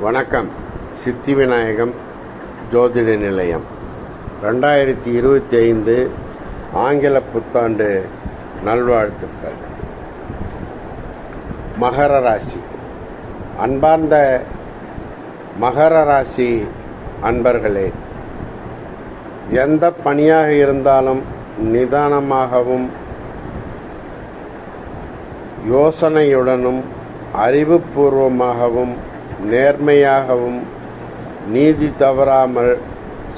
வணக்கம். சித்தி விநாயகம் ஜோதிட நிலையம். ரெண்டாயிரத்தி இருபத்தி ஐந்து ஆங்கில புத்தாண்டு நல்வாழ்த்துக்கள். மகர ராசி. அன்பார்ந்த மகர ராசி அன்பர்களே எந்த பணியாக இருந்தாலும் நிதானமாகவும் யோசனையுடனும் அறிவுபூர்வமாகவும் நேர்மையாகவும் நீதி தவறாமல்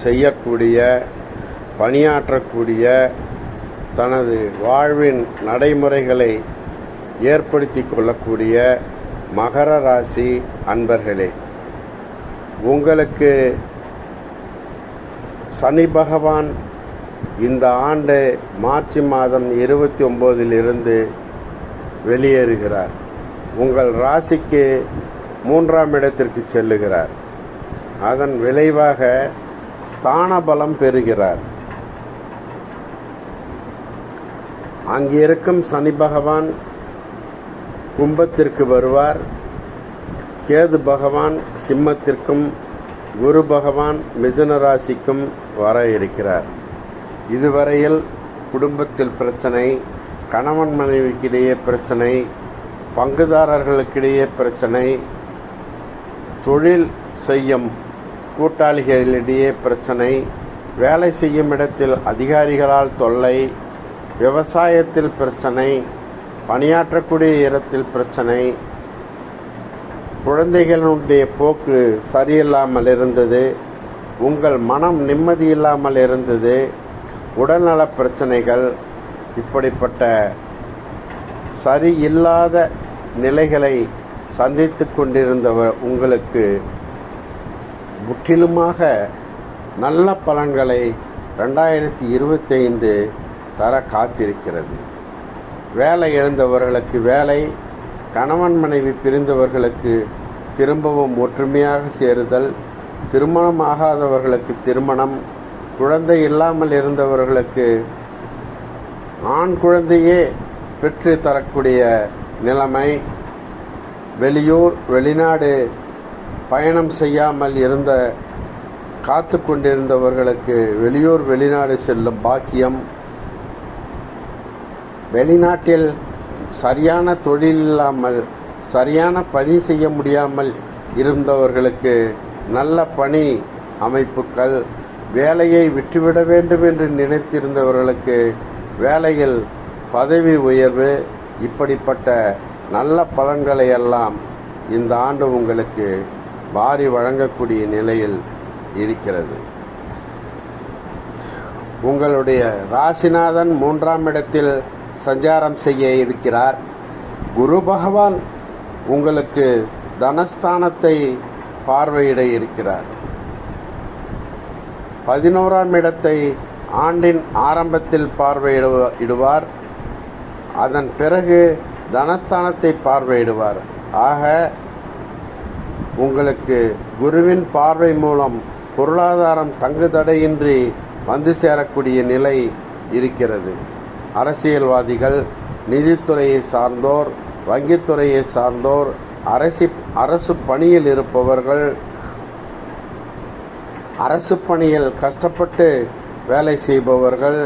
செய்யக்கூடிய பணியாற்றக்கூடிய தனது வாழ்வின் நடைமுறைகளை ஏற்படுத்தி கொள்ளக்கூடிய மகர ராசி அன்பர்களே உங்களுக்கு சனி பகவான் இந்த ஆண்டு மார்ச் மாதம் இருபத்தி ஒம்போதிலிருந்து வெளியேறுகிறார். உங்கள் ராசிக்கு மூன்றாம் இடத்திற்கு செல்லுகிறார். அதன் விளைவாக ஸ்தான பலம் பெறுகிறார் அங்கிருக்கும் சனி பகவான் கும்பத்திற்கு வருவார். கேது பகவான் சிம்மத்திற்கும் குரு பகவான் மிதுன ராசிக்கும் வர இருக்கிறார். இதுவரையில் குடும்பத்தில் பிரச்சனை கணவன் மனைவிக்கிடையே பிரச்சனை பங்குதாரர்களுக்கிடையே பிரச்சனை தொழில் செய்யும் கூட்டாளிகளிடையே பிரச்சனை வேலை செய்யும் இடத்தில் அதிகாரிகளால் தொல்லை விவசாயத்தில் பிரச்சனை பணியாற்றக்கூடிய இடத்தில் பிரச்சனை குழந்தைகளுடைய போக்கு சரியில்லாமல் இருந்தது உங்கள் மனம் நிம்மதி இல்லாமல் இருந்தது உடல்நல பிரச்சனைகள் இப்படிப்பட்ட சரியில்லாத நிலைகளை சந்தித்து கொண்டிருந்தவர் உங்களுக்கு முற்றிலுமாக நல்ல பலன்களை ரெண்டாயிரத்தி இருபத்தைந்து தர காத்திருக்கிறது. வேலை எழுந்தவர்களுக்கு வேலை கணவன் மனைவி பிரிந்தவர்களுக்கு திரும்பவும் ஒற்றுமையாக சேருதல் திருமணம் ஆகாதவர்களுக்கு திருமணம் குழந்தை இல்லாமல் இருந்தவர்களுக்கு ஆண் குழந்தையே பெற்று தரக்கூடிய நிலைமை வெளியூர் வெளிநாடு பயணம் செய்யாமல் இருந்த காத்து கொண்டிருந்தவர்களுக்கு வெளியூர் வெளிநாடு செல்லும் பாக்கியம். வெளிநாட்டில் சரியான தொழில் இல்லாமல் சரியான பணி செய்ய முடியாமல் இருந்தவர்களுக்கு நல்ல பணி அமைப்புகள் வேலையை விட்டுவிட வேண்டும் என்று நினைத்திருந்தவர்களுக்கு வேலையில் பதவி உயர்வு இப்படிப்பட்ட நல்ல பலன்களை எல்லாம் இந்த ஆண்டு உங்களுக்கு வாரி வழங்கக்கூடிய நிலையில் இருக்கிறது. உங்களுடைய ராசிநாதன் மூன்றாம் இடத்தில் சஞ்சாரம் செய்ய இருக்கிறார். குரு பகவான் உங்களுக்கு தனஸ்தானத்தை பார்வையிட இருக்கிறார். பதினோராம் இடத்தை ஆண்டின் ஆரம்பத்தில் பார்வையிடுவார் அதன் பிறகு தனஸ்தானத்தை பார்வையிடுவார். ஆக உங்களுக்கு குருவின் பார்வை மூலம் பொருளாதாரம் தங்கு தடையின்றி வந்து சேரக்கூடிய நிலை இருக்கிறது. அரசியல்வாதிகள் நிதித்துறையை சார்ந்தோர் வங்கித்துறையை சார்ந்தோர் அரசி அரசு பணியில் இருப்பவர்கள் அரசு பணியில் கஷ்டப்பட்டு வேலை செய்பவர்கள்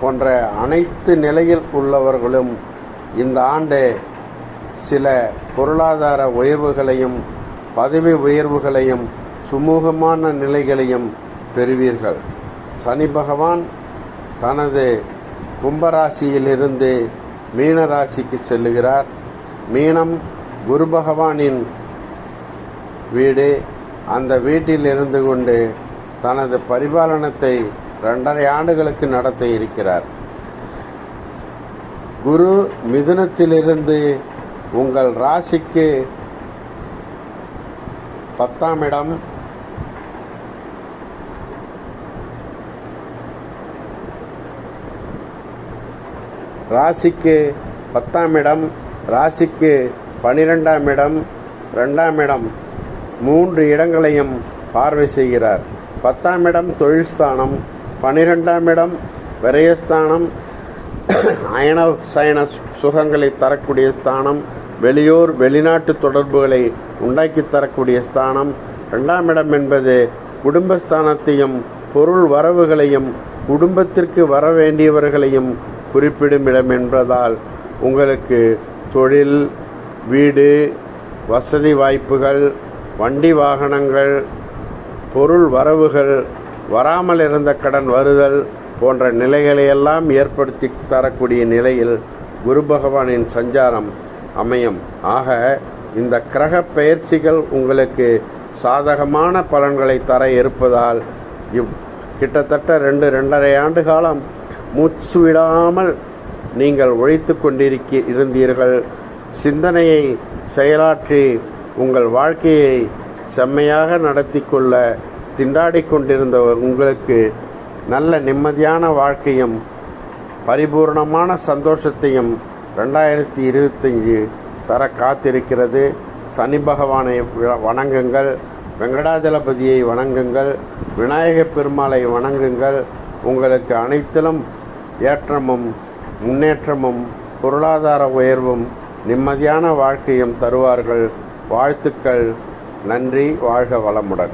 போன்ற அனைத்து நிலையில் உள்ளவர்களும் இந்த ஆண்டு சில பொருளாதார உயர்வுகளையும் பதவி உயர்வுகளையும் சுமூகமான நிலைகளையும் பெறுவீர்கள். சனி பகவான் தனது கும்பராசியிலிருந்து மீன ராசிக்கு செல்லுகிறார். மீனம் குரு பகவானின் வீடு. அந்த வீட்டில் இருந்து கொண்டு தனது பரிபாலனத்தை ரெண்டரை ஆண்டுகளுக்கு நடத்த இருக்கிறார். குரு மிதுனத்திலிருந்து உங்கள் ராசிக்கு பத்தாம் இடம். ராசிக்கு பத்தாம் இடம் ராசிக்கு பனிரெண்டாம் இடம் ரெண்டாம் இடம். மூன்று இடங்களையும் பார்வை செய்கிறார். பத்தாம் இடம் தொழில் ஸ்தானம் பனிரெண்டாம் இடம் விரயஸ்தானம் அயன சயன சுகங்களை தரக்கூடிய ஸ்தானம் வெளியூர் வெளிநாட்டு தொடர்புகளை உண்டாக்கி தரக்கூடிய ஸ்தானம். ரெண்டாம் இடம் என்பது குடும்பஸ்தானத்தையும் பொருள் வரவுகளையும் குடும்பத்திற்கு வர வேண்டியவர்களையும் குறிப்பிடும் இடம் என்பதால் உங்களுக்கு தொழில் வீடு வசதி வாய்ப்புகள் வண்டி வாகனங்கள் பொருள் வரவுகள் வராமல் இருந்த கடன் வருதல் போன்ற நிலைகளையெல்லாம் ஏற்படுத்தி தரக்கூடிய நிலையில் குரு பகவானின் சஞ்சாரம் அமையும். ஆக இந்த கிரக பயிற்சிகள் உங்களுக்கு சாதகமான பலன்களை தர இருப்பதால் இவ் கிட்டத்தட்ட ரெண்டு ரெண்டரை ஆண்டு காலம் மூச்சு விடாமல் நீங்கள் உழைத்து கொண்டிருக்க இருந்தீர்கள். சிந்தனையை செயலாற்றி உங்கள் வாழ்க்கையை செம்மையாக நடத்தி கொள்ள திண்டாடி கொண்டிருந்த உங்களுக்கு நல்ல நிம்மதியான வாழ்க்கையும் பரிபூர்ணமான சந்தோஷத்தையும் ரெண்டாயிரத்தி இருபத்தஞ்சி தர காத்திருக்கிறது. சனி பகவானை வ- வணங்குங்கள். வெங்கடாஜலபதியை வணங்குங்கள். விநாயகப் பெருமாளை வணங்குங்கள். உங்களுக்கு அனைத்திலும் ஏற்றமும் முன்னேற்றமும் பொருளாதார உயர்வும் நிம்மதியான வாழ்க்கையும் தருவார்கள். வாழ்த்துக்கள். நன்றி. வாழ்க வளமுடன்.